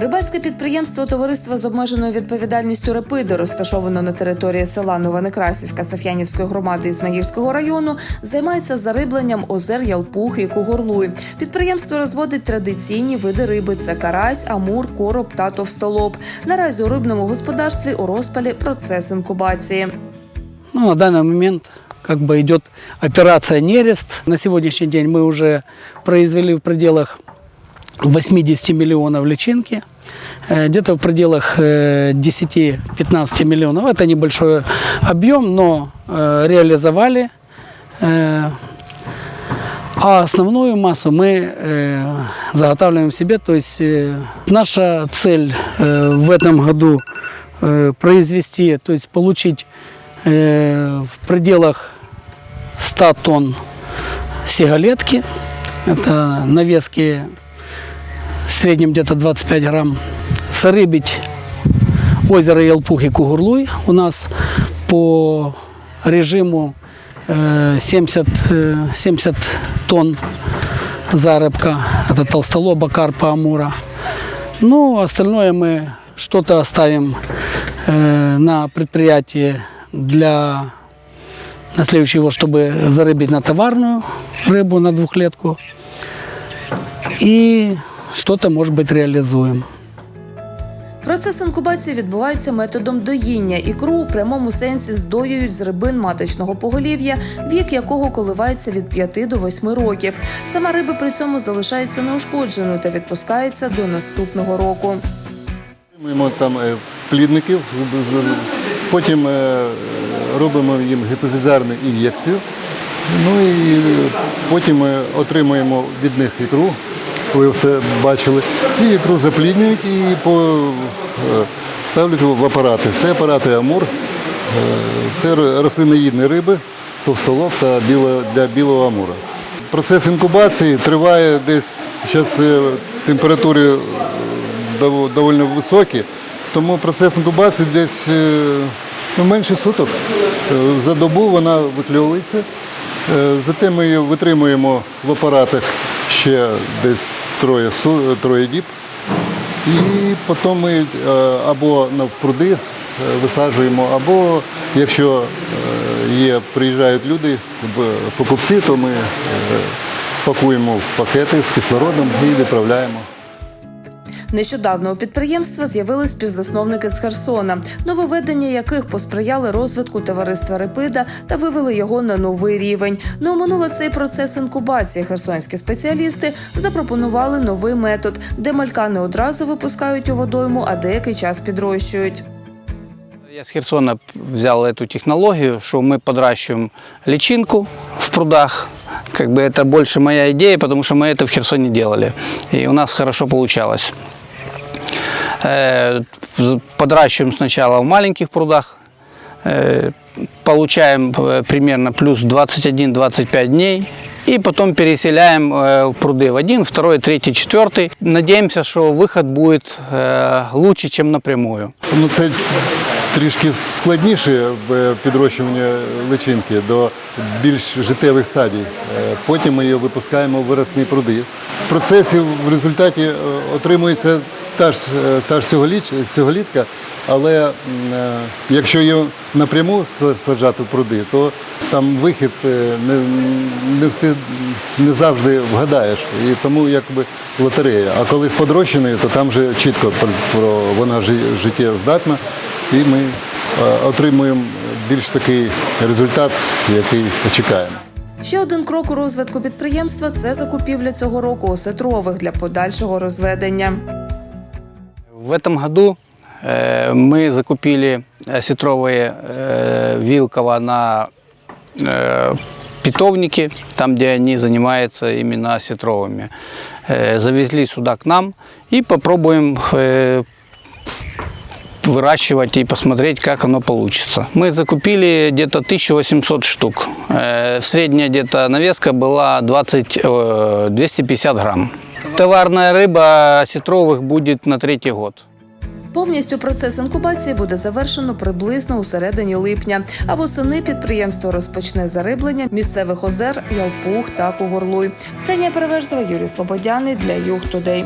Рибальське підприємство Товариства з обмеженою відповідальністю Репиди, розташовано на території села Новоneкрасівка Саф'янівської громади Ізмаїльського району, займається зарибленням озер Ялпух і Кугурлуй. Підприємство розводить традиційні види риби: це карась, амур, короб та товстолоб. Наразі у рибному господарстві у розпалі процес інкубації. Ну, на данный момент как бы идет операция «Нерест». На сегодняшний день мы уже произвели в пределах 80 миллионов личинки. Э, Где-то в пределах э, 10-15 миллионов. Это небольшой объем, но э, реализовали. Э, А основную массу мы э, заготавливаем себе. То есть э, наша цель э, в этом году э, произвести, то есть получить э, в пределах 100 тонн сигалетки. Это навески в среднем где-то 25 грамм. Зарыбить озеро Елпух и Кугурлуй у нас по режиму э, 70, э, 70 тонн зарыбка. Это толстолоба, карпа, амура. Ну, остальное мы что-то оставим э, на предприятии для на следующий год, чтобы зарыбить на товарную рыбу, на двухлетку. И что-то, может быть, реализуем. Процес інкубації відбувається методом доїння. Ікру у прямому сенсі здоюють з рибин маточного поголів'я, вік якого коливається від 5 до 8 років. Сама риба при цьому залишається неушкодженою та відпускається до наступного року. Маємо там е, плідників, потім е, робимо їм гіпофізарну ін'єкцію. Ну і потім отримуємо від них ікру, ви все бачили. І ікру запліднюють і по, е, ставлять в апарати. Це апарати Амур, е, це ро- рослиноїдні риби, товстолоб та біло, для білого амура. Процес інкубації триває десь зараз температури е, дов- доволі високі, тому процес інкубації десь ну, менше суток. За добу вона викльовується. Е, Затим ми її витримуємо в апаратах ще десь троє, троє діб. І потім ми е, або на пруди е, висаджуємо, або якщо е, є, приїжджають люди, покупці, то ми пакуємо в пакети з кислородом і відправляємо. Нещодавно у підприємства з'явились співзасновники з Херсона, нововведення яких посприяли розвитку товариства Репида та вивели його на новий рівень. Не оминули цей процес інкубації. Херсонські спеціалісти запропонували новий метод, де малька не одразу випускають у водойму, а деякий час підрощують. Я с Херсона взял эту технологию, что мы подращиваем личинку в прудах. Как бы это больше моя идея, потому что мы это в Херсоне делали. И у нас хорошо получалось. Э, Подращиваем сначала в маленьких прудах. э, Получаем э, примерно плюс 21-25 дней. И потом переселяем э, в пруды в один, второй, третий, четвертый. Надеемся, что выход будет э, лучше, чем напрямую. Ну, це трішки складніше е, підрощування личинки до більш життєвих стадій. Е, Потім ми її випускаємо в виросні пруди. В процесі в результаті е, отримується та ж, е, та ж цьогорітка, але е, якщо її напряму саджати в пруди, то там вихід е, не, не, всі, не завжди вгадаєш. І тому якби лотерея. А коли з подрощеною, то там вже чітко про, вона жи- життєздатна, і ми отримуємо більш такий результат, який чекаємо. Ще один крок у розвитку підприємства це закупівля цього року осетрових для подальшого розведення. В этом году э, мы закупили осетровые э, Вилково на э, питовники, там, где они занимаются именно осетровыми. Э, завезли сюда к нам и попробуем э, выращивать и посмотреть, как оно получится. Мы закупили где-то 1800 штук. Э, Средняя где-то навеска была 20, э, 250 грамм. Товарная рыба сітрових будет на третий год. Повністю процес інкубації буде завершено приблизно у середині липня. А восени підприємство розпочне зариблення місцевих озер Ялпух та Кугорлуй. Ксенія Переверзова, Юрій Слободяний для Юг Тудей.